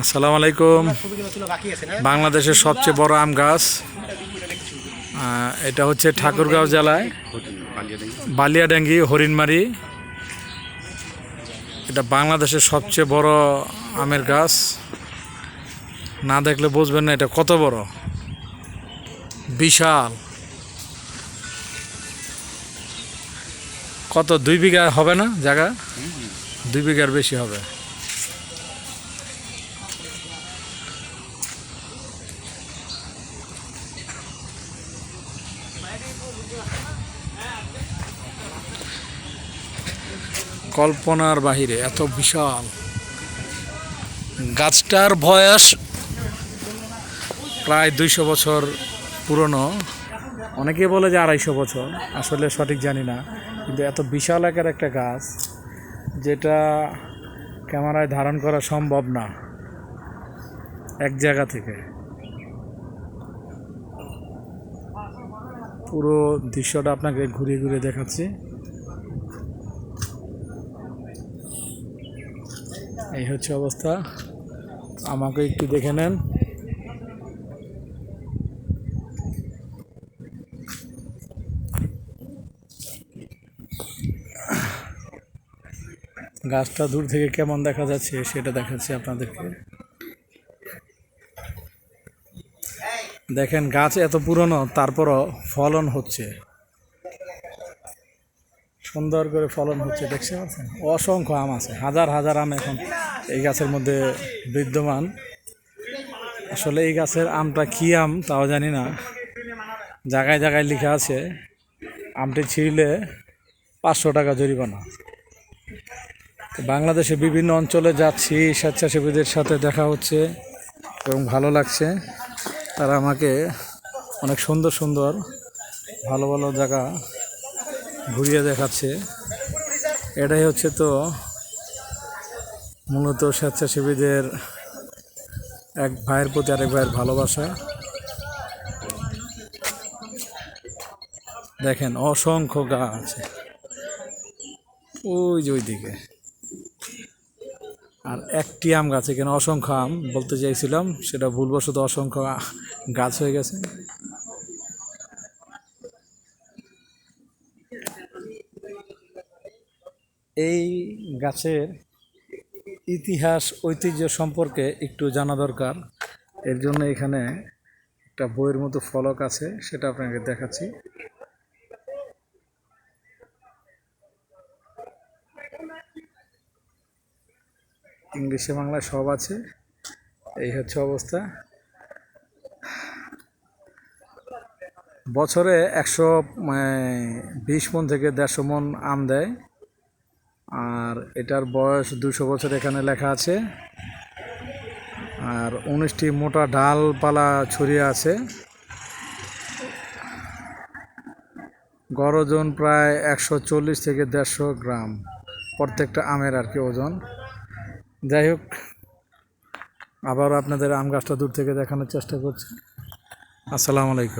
আসসালামু আলাইকুম। বাংলাদেশের সবচেয়ে বড় আম গাছ। এটা হচ্ছে ঠাকুরগাঁও জেলায়। বালিয়াডাঙ্গি হরিণমারি। এটা বাংলাদেশের সবচেয়ে বড় আমের গাছ। না দেখলে বুঝবেন না এটা কত বড়। বিশাল। কত? দুই বিঘা হবে না জায়গা? দুই বিঘার বেশি হবে। কল্পনার বাহিরে, এত বিশাল। গাছটার বয়স প্রায় দুইশো বছর পুরনো। অনেকে বলে যে আড়াইশো বছর, আসলে সঠিক জানি না। কিন্তু এত বিশাল আকার একটা গাছ, যেটা ক্যামেরায় ধারণ করা সম্ভব না। এক জায়গা থেকে। পুরো দৃশ্যটা আপনাকে ঘুরিয়ে ঘুরিয়ে দেখাচ্ছি। এই হচ্ছে অবস্থা। আমাকে একটু দেখে নেন। গাছটা দূর থেকে কেমন দেখা যাচ্ছে সেটা দেখাচ্ছি আপনাদেরকে। দেখেন গাছ এত পুরনো, তারপরও ফলন হচ্ছে। সুন্দর করে ফলন হচ্ছে, দেখতে পাচ্ছেন? অসংখ্য আম আছে, হাজার হাজার আম এখন এই গাছের মধ্যে বিদ্যমান। আসলে এই গাছের আমটা কী আম তাও জানি না। জায়গায় জায়গায় লেখা আছে, আমটি ছিঁড়লে পাঁচশো টাকা জরিমানা। বাংলাদেশে বিভিন্ন অঞ্চলে যাচ্ছি, স্বেচ্ছাসেবীদের সাথে দেখা হচ্ছে এবং ভালো লাগছে। তারা আমাকে অনেক সুন্দর সুন্দর ভালো ভালো জায়গা ঘুরিয়ে দেখাচ্ছে। এটাই হচ্ছে তো মূলত স্বেচ্ছাসেবীদের এক ভাইয়ের প্রতি আরেক ভাইয়ের ভালোবাসা। দেখেন অসংখ্য গাছ। আছে ওই যে ওইদিকে। আর একটি আম গাছ, এখানে অসংখ্য আম বলতে চাইছিলাম, সেটা ভুলবশত অসংখ্য গাছ হয়ে গেছে। এই গাছের ইতিহাস, ঐতিহ্য সম্পর্কে একটু জানা দরকার। এর জন্য এখানে একটা বইয়ের মতো ফলক আছে, সেটা আপনাকে দেখাচ্ছি। ইংলিশে বাংলায় সব আছে, এই হচ্ছে অবস্থা। বছরে একশো বিশ মন থেকে দেড়শো মন আম দেয়। আর এটার বয়স দুশো বছর এখানে লেখা আছে। আর উনিশটি মোটা ডালপালা ছড়িয়ে আছে। গড় ওজন প্রায় একশো চল্লিশ থেকে দেড়শো গ্রাম প্রত্যেকটা আমের আর কি ওজন। যাই হোক আবারও আপনাদের আম গাছটা দূর থেকে দেখানোর চেষ্টা করছি। আসসালামু আলাইকুম।